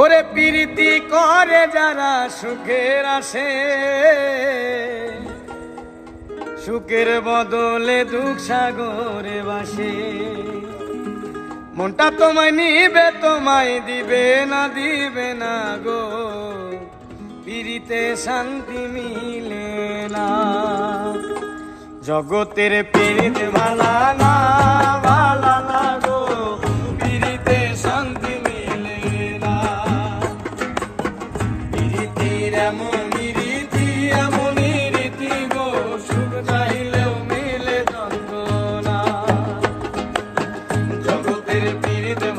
ওরে প্রীতি করে যারা সুখের আসে, সুখের বদলে দুঃখ সাগরে বাসে মনটা তোমায় নিবে, তোমায় দিবে না দিবে না গো। পিরিতে শান্তি মিলে না। জগতের পীড়িত ভালা না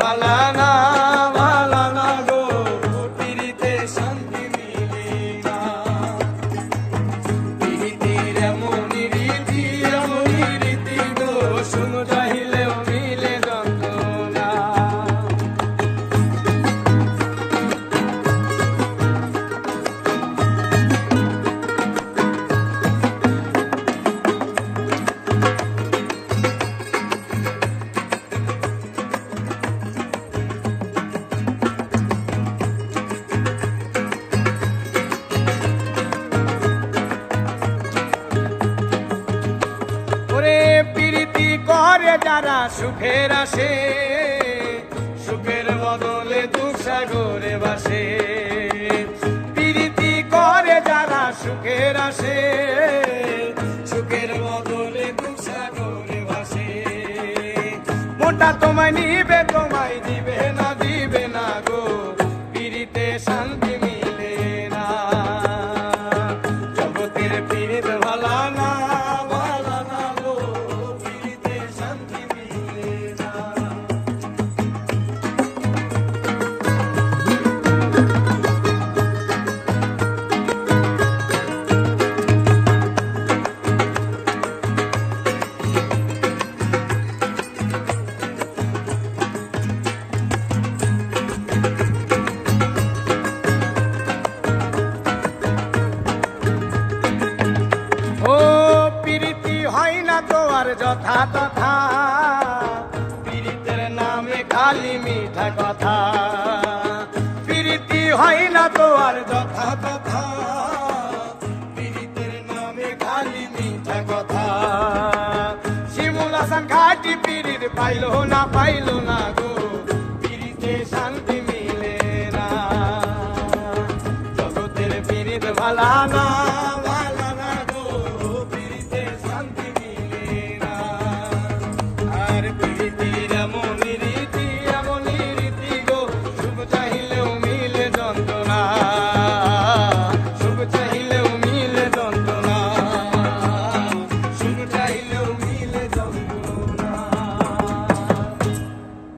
পীড়িত ভালা যারা সুখের আসে, সুখের বদলে দুঃসাগরে বাসে। প্রীতি করে যারা সুখের আসে, সুখের বদলে দুঃসাগরে বাসে। নি তোমায় না তো আর যথা তথা পীড়িতের নামে খালি মিঠা কথা। প্রীতি হয় না তো আর যথা তথা পীড়িতের নামে খালি মিঠা কথা। শিমুল হাসান ঘাটি পাইলো না পাইলো না গো পীড়িতে শান্তি মিলে না। জগতের পীড়িত ভালা না।